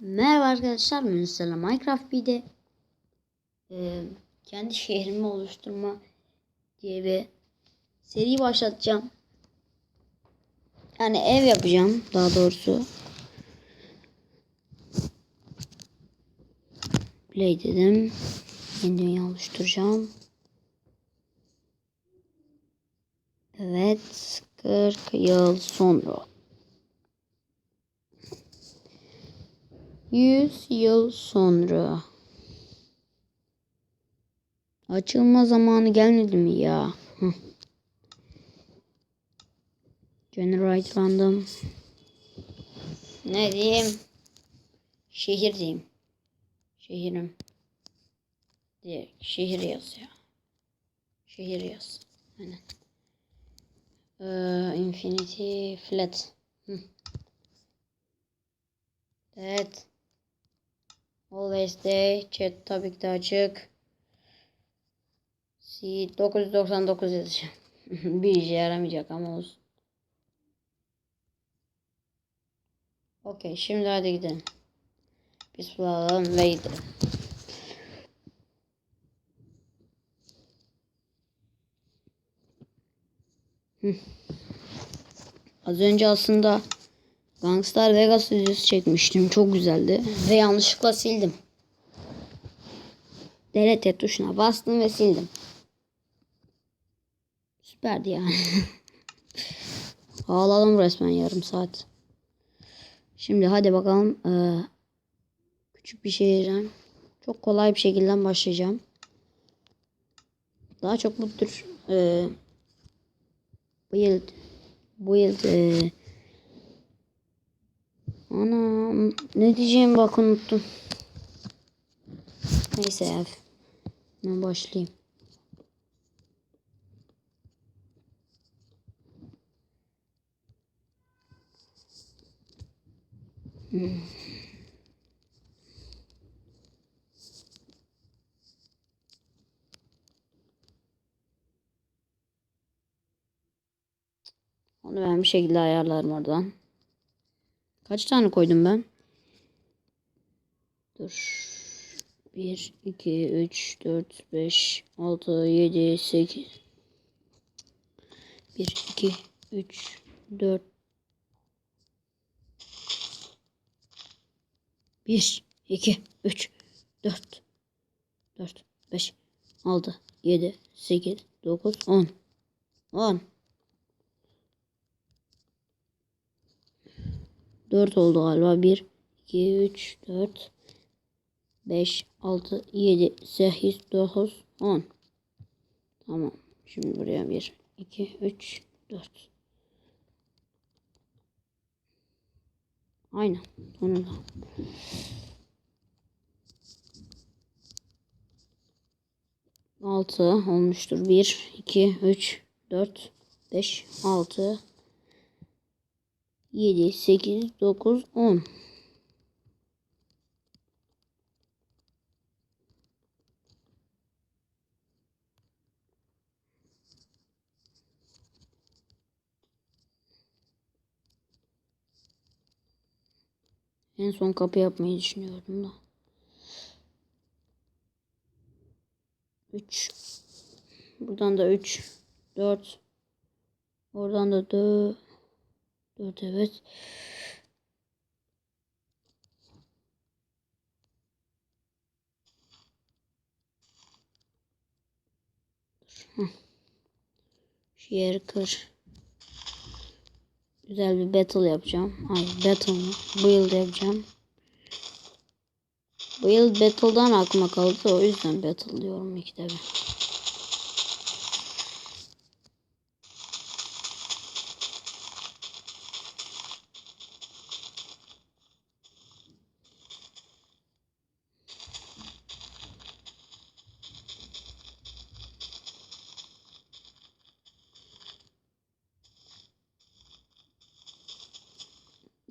Merhaba arkadaşlar, Ünsal Minecraft bir de e, kendi şehrimi oluşturma diye bir seri başlatacağım. Yani ev yapacağım daha doğrusu. Play dedim. Yeni dünya oluşturacağım. Evet, 40 yıl sonra. 100 yıl sonra. Açılma zamanı gelmedi mi ya? Generate random. Ne diyeyim? Şehir diyeyim. Şehrim. Diye şehir yaz ya. Şehir yaz. Aynen. Ee, infinity flat. Hı. Evet. Always day. Chat tabii ki de açık. C 999 yazacağım. bir işe yaramayacak ama olsun. Okey şimdi hadi gidelim. Biz bulalım ve gidelim. Az önce aslında Gangstar Vegas videosu çekmiştim. Çok güzeldi. Ve yanlışlıkla sildim. Delete tuşuna bastım ve sildim. Süperdi yani. Ağladım resmen yarım saat. Şimdi hadi bakalım. Ee, küçük bir şehirden çok kolay bir şekilde başlayacağım. Daha çok bu tür e, build build e, Ana ne diyeceğim bak unuttum. Neyse ya. Ben başlayayım. Onu ben bir şekilde ayarlarım oradan. Kaç tane koydum ben? Dur. 1, 2, 3, 4, 5, 6, 7, 8. 1, 2, 3, 4. 1, 2, 3, 4, 4, 5, 6, 7, 8, 9, 10. 10. 4 oldu galiba. 1, 2, 3, 4, 5, 6, 7, 8, 9, 10. Tamam. Şimdi buraya 1, 2, 3, 4. Aynen. Sonunda. Altı olmuştur. Bir, iki, üç, dört, beş, altı, 7, 8, 9, 10. En son kapı yapmayı düşünüyorum da. 3 Buradan da 3 4 Oradan da 4 4 evet. Dur. Şu yeri kır. Güzel bir battle yapacağım. Ay battle mı? Build yapacağım. Build battle'dan aklıma kaldı. O yüzden battle diyorum ikide bir.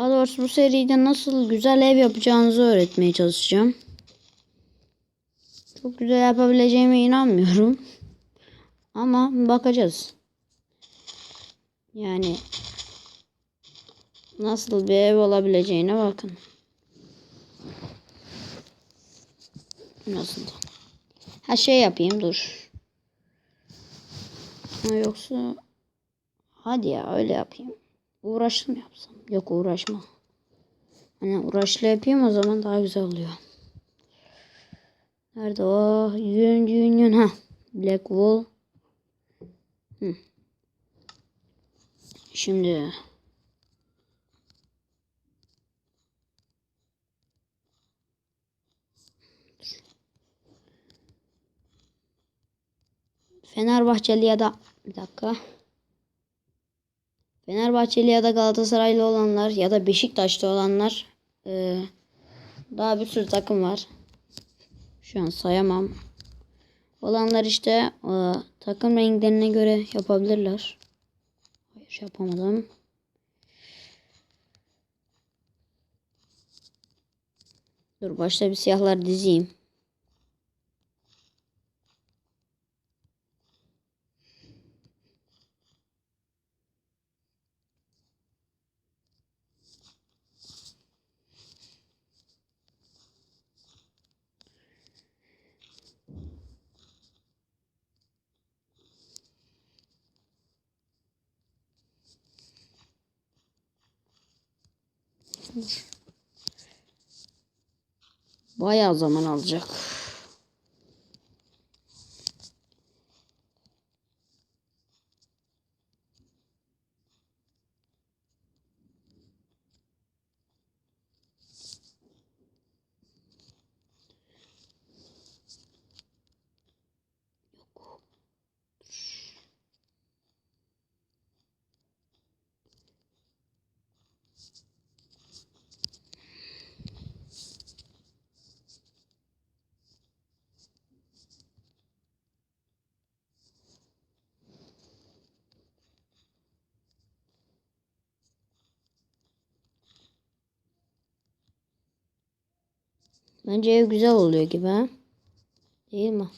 Daha doğrusu bu seride nasıl güzel ev yapacağınızı öğretmeye çalışacağım. Çok güzel yapabileceğime inanmıyorum. Ama bakacağız. Yani nasıl bir ev olabileceğine bakın. Nasıl? Ha şey yapayım dur. Ha, yoksa hadi ya öyle yapayım. Uğraşlı yapsam? Yok uğraşma. Hani uğraşlı yapayım o zaman daha güzel oluyor. Nerede o? Yün yün yün ha. Black wool. Hı. Şimdi Fenerbahçeli ya da bir dakika. Fenerbahçeli ya da Galatasaraylı olanlar ya da Beşiktaşlı olanlar eee, daha bir sürü takım var. Şu an sayamam. Olanlar işte eee, takım renklerine göre yapabilirler. Hayır yapamadım. Dur başta bir siyahlar dizeyim. Bayağı zaman alacak. Bence ev güzel oluyor gibi ha. Değil mi?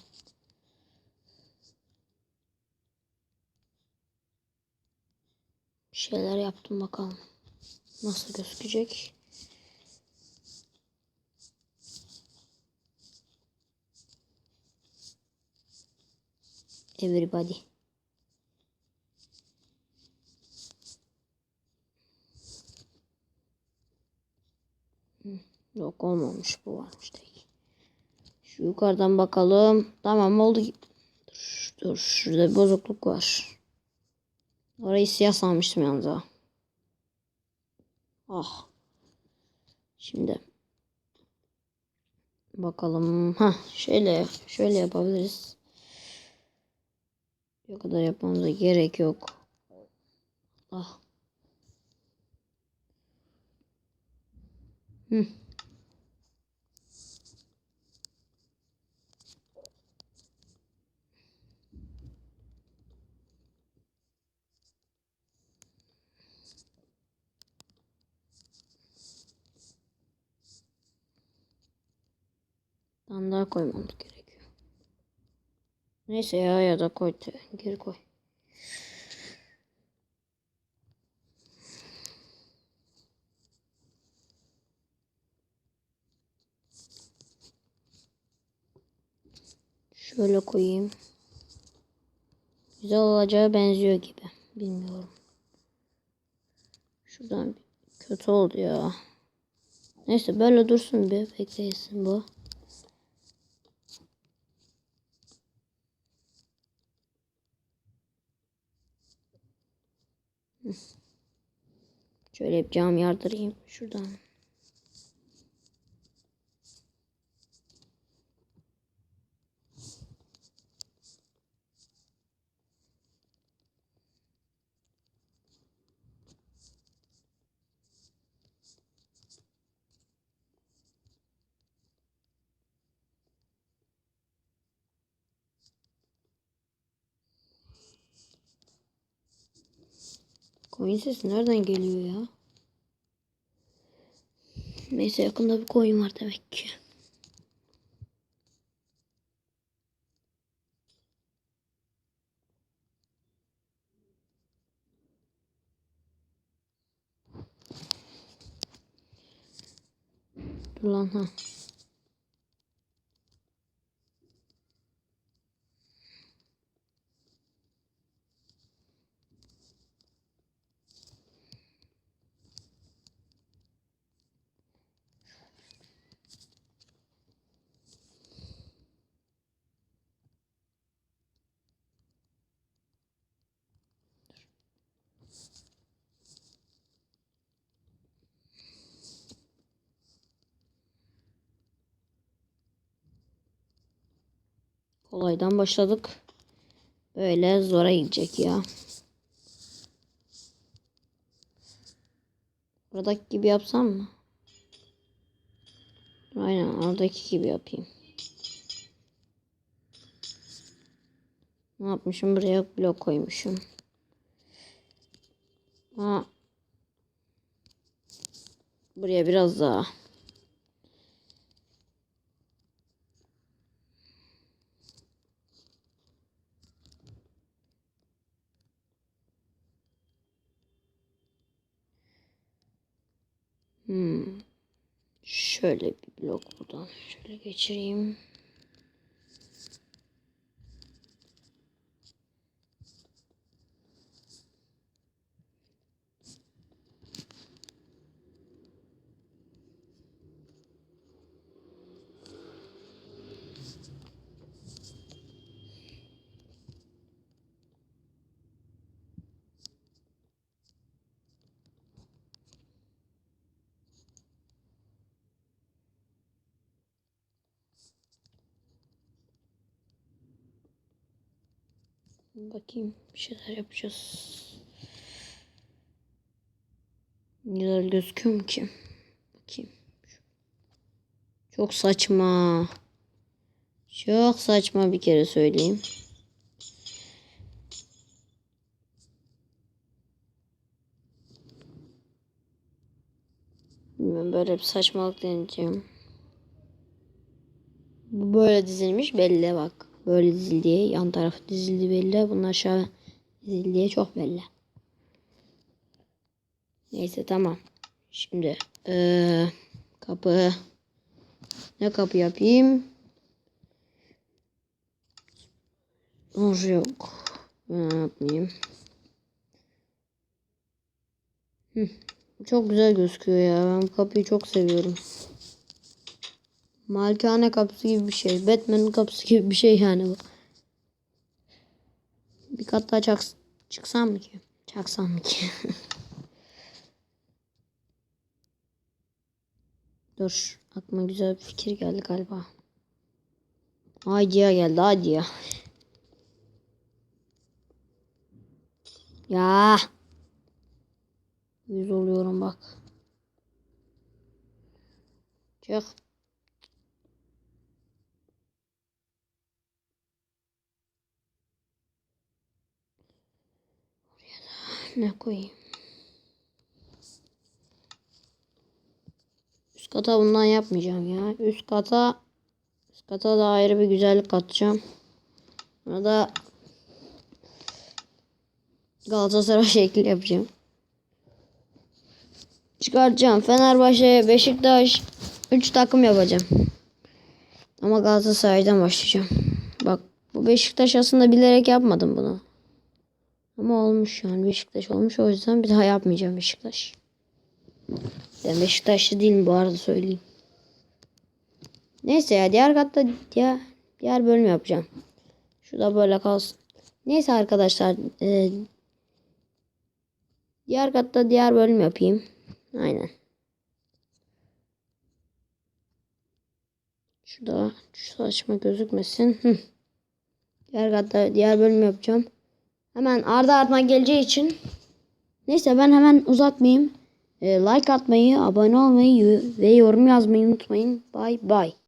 Bir şeyler yaptım bakalım. Nasıl gözükecek? Everybody. Yok olmamış bu varmış değil. Şu yukarıdan bakalım. Tamam oldu. Dur, dur şurada bir bozukluk var. Orayı siyah sanmıştım yalnız ha. Ah. Şimdi. Bakalım. Ha şöyle şöyle yapabiliriz. O kadar yapmamıza gerek yok. Ah. Hı. Koymamız gerekiyor. Neyse ya ya da koy. Geri koy. Şöyle koyayım. Güzel olacağı benziyor gibi. Bilmiyorum. Şuradan kötü oldu ya. Neyse böyle dursun bir bekleyesin bu. Şöyle bir cam yardırayım şuradan. Koyun sesi nereden geliyor ya? Neyse yakında bir koyun var demek ki. Dur lan ha. Kolaydan başladık. Böyle zora gidecek ya. Buradaki gibi yapsam mı? Aynen oradaki gibi yapayım. Ne yapmışım? Buraya blok koymuşum. Ha. Buraya biraz daha. Hmm. Şöyle bir blok buradan şöyle geçireyim. Bakayım bir şeyler yapacağız. Güzel gözüküyor mu ki? Bakayım. Çok saçma. Çok saçma bir kere söyleyeyim. Bilmiyorum böyle bir saçmalık deneyeceğim. Bu böyle dizilmiş belli bak. Böyle dizildiği yan taraf dizildi belli. Bunun aşağı dizildiği çok belli. Neyse tamam. Şimdi eee, kapı ne kapı yapayım? Or yok. Ne yapmayayım? Hı. Çok güzel gözüküyor ya. Ben kapıyı çok seviyorum. Malikane kapısı gibi bir şey. Batman'in kapısı gibi bir şey yani bu. Bir kat daha çak, çıksam mı ki? Çaksam mı ki? Dur. Aklıma güzel bir fikir geldi galiba. Haydi ya geldi hadi ya. Ya. Yüz oluyorum bak. Çık. Ne koyayım? Üst kata bundan yapmayacağım ya. Üst kata üst kata da ayrı bir güzellik katacağım. Buna da Galatasaray şekli yapacağım. Çıkartacağım. Fenerbahçe, Beşiktaş 3 takım yapacağım. Ama Galatasaray'dan başlayacağım. Bak bu Beşiktaş aslında bilerek yapmadım bunu. Ama olmuş yani Beşiktaş olmuş o yüzden bir daha yapmayacağım Beşiktaş. Ben Beşiktaşlı değilim bu arada söyleyeyim. Neyse ya diğer katta diğer, diğer bölüm yapacağım. Şu da böyle kalsın. Neyse arkadaşlar. E, diğer katta diğer bölüm yapayım. Aynen. Şurada şu saçma gözükmesin. Diğer katta diğer bölüm yapacağım. Hemen ardı ardına geleceği için. Neyse ben hemen uzatmayayım. E, like atmayı, abone olmayı ve yorum yazmayı unutmayın. Bye bye.